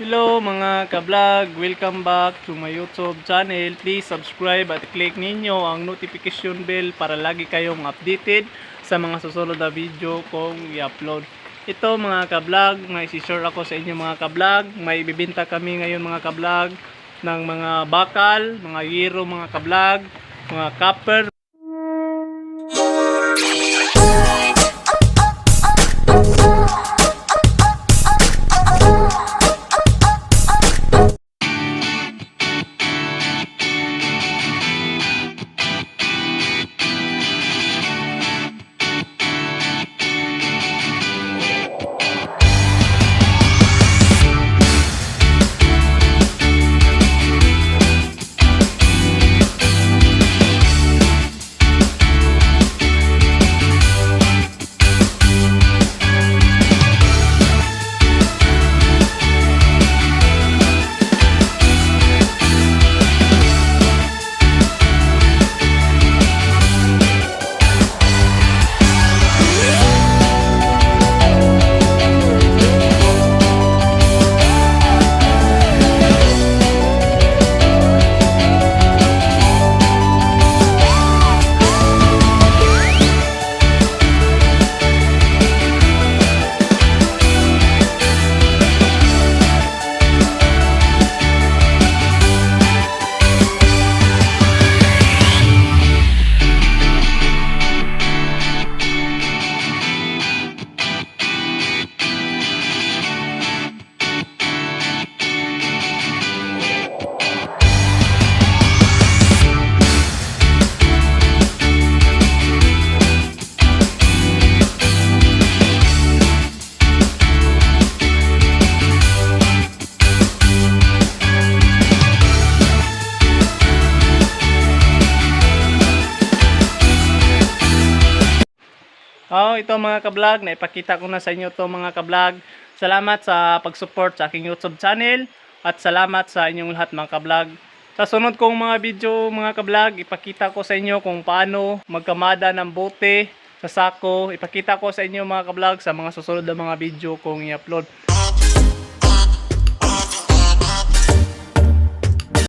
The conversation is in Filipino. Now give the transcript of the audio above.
Hello mga ka-vlog, welcome back to my YouTube channel. Please subscribe at click ninyo ang notification bell para lagi kayong updated sa mga susunod na video kong i-upload. Ito mga ka-vlog, may share ako sa inyo mga ka-vlog. May bibinta kami ngayon mga ka-vlog ng mga bakal, mga yero mga ka-vlog, mga copper, Oh, ito mga ka-vlog, naipakita ko na sa inyo to mga ka-vlog. Salamat sa pag-support sa aking YouTube channel at salamat sa inyong lahat mga ka-vlog. Sa sunod kong mga video mga ka-vlog, ipakita ko sa inyo kung paano magkamada ng bote sa sako. Ipakita ko sa inyo mga ka-vlog sa mga susunod na mga video kong i-upload.